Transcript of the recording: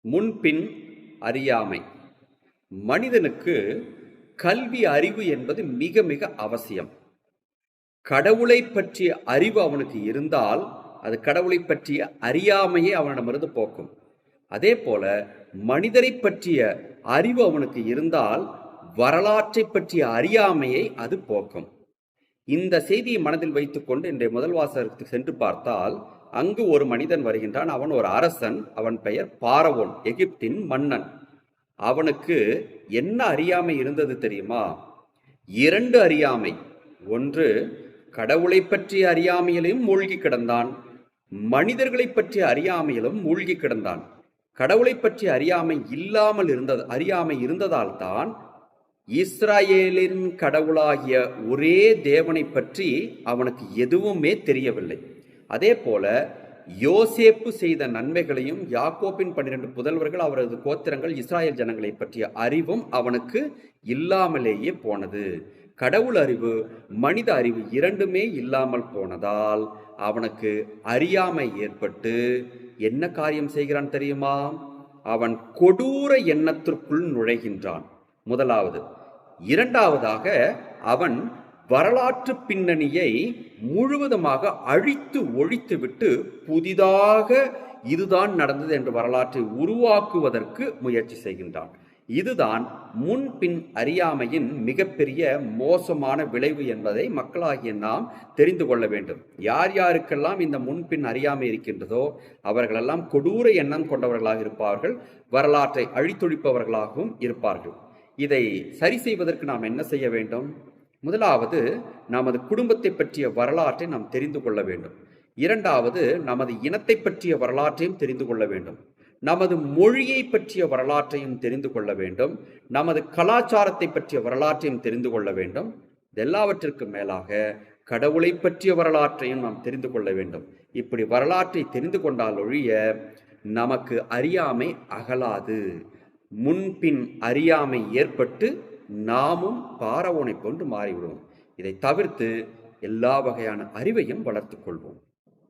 முன்பின் அறியாமை. மனிதனுக்கு கல்வி அறிவு என்பது மிக மிக அவசியம். கடவுளை பற்றிய அறிவு அவனுக்கு இருந்தால் அது கடவுளை பற்றிய அறியாமையை அவனிடமிருந்து போக்கும். அதே போல மனிதரை பற்றிய அறிவு அவனுக்கு இருந்தால் வரலாற்றை பற்றிய அறியாமையை அது போக்கும். இந்த செய்தியை மனதில் வைத்துக்கொண்டு இன்றைய முதல் வாசகத்துக்கு சென்று பார்த்தால் அங்கு ஒரு மனிதன் வருகின்றான். அவன் ஒரு அரசன். அவன் பெயர் பாரவோன் எகிப்தின் மன்னன். அவனுக்கு என்ன அறியாமை இருந்தது தெரியுமா? இரண்டு அறியாமை. ஒன்று கடவுளை பற்றிய அறியாமையிலையும் மூழ்கி கிடந்தான். மனிதர்களை பற்றிய அறியாமையிலும் மூழ்கி கிடந்தான். கடவுளை பற்றிய அறியாமை இல்லாமல் இருந்தது அறியாமை இருந்ததால் தான் இஸ்ராயேலின் கடவுளாகிய ஒரே தேவனை பற்றி அவனுக்கு எதுவுமே தெரியவில்லை. அதே போல யோசேப்பு செய்த நன்மைகளையும் யாக்கோப்பின் பன்னிரண்டு புதல்வர்கள் அவரது கோத்திரங்கள் இஸ்ராயல் ஜனங்களை பற்றிய அறிவும் அவனுக்கு இல்லாமலேயே போனது. கடவுள் அறிவு மனித அறிவு இரண்டுமே இல்லாமல் போனதால் அவனுக்கு அறியாமை ஏற்பட்டு என்ன காரியம் செய்கிறான் தெரியுமா? அவன் கொடூர எண்ணத்திற்குள் நுழைகின்றான். முதலாவது இரண்டாவதாக அவன் வரலாற்று பின்னணியை முழுவதுமாக அழித்து ஒழித்துவிட்டு புதிதாக இதுதான் நடந்தது என்று வரலாற்றை உருவாக்குவதற்கு முயற்சி செய்கின்றான். இதுதான் முன்பின் அறியாமையின் மிகப்பெரிய மோசமான விளைவு என்பதை மக்களாகிய நாம் தெரிந்து கொள்ள வேண்டும். யார் யாருக்கெல்லாம் இந்த முன்பின் அறியாமை இருக்கின்றதோ அவர்களெல்லாம் கொடூர எண்ணம் கொண்டவர்களாக இருப்பார்கள் வரலாற்றை அழித்தொழிப்பவர்களாகவும் இருப்பார்கள். இதை சரி செய்வதற்கு நாம் என்ன செய்ய வேண்டும்? முதலாவது நமது குடும்பத்தை பற்றிய வரலாற்றை நாம் தெரிந்து கொள்ள வேண்டும். இரண்டாவது நமது இனத்தை பற்றிய வரலாற்றையும் தெரிந்து கொள்ள வேண்டும். நமது மொழியை பற்றிய வரலாற்றையும் தெரிந்து கொள்ள வேண்டும். நமது கலாச்சாரத்தை பற்றிய வரலாற்றையும் தெரிந்து கொள்ள வேண்டும். இதெல்லாவற்றிற்கும் மேலாக கடவுளை பற்றிய வரலாற்றையும் நாம் தெரிந்து கொள்ள வேண்டும். இப்படி வரலாற்றை தெரிந்து கொண்டால் ஒழிய நமக்கு அறியாமை அகலாது. முன்பின் அறியாமை ஏற்பட்டு நாமும் பாரவோனை கொண்டு மாறிவிடுவோம். இதை தவிர்த்து எல்லா வகையான அறிவையும் வளர்த்து கொள்வோம்.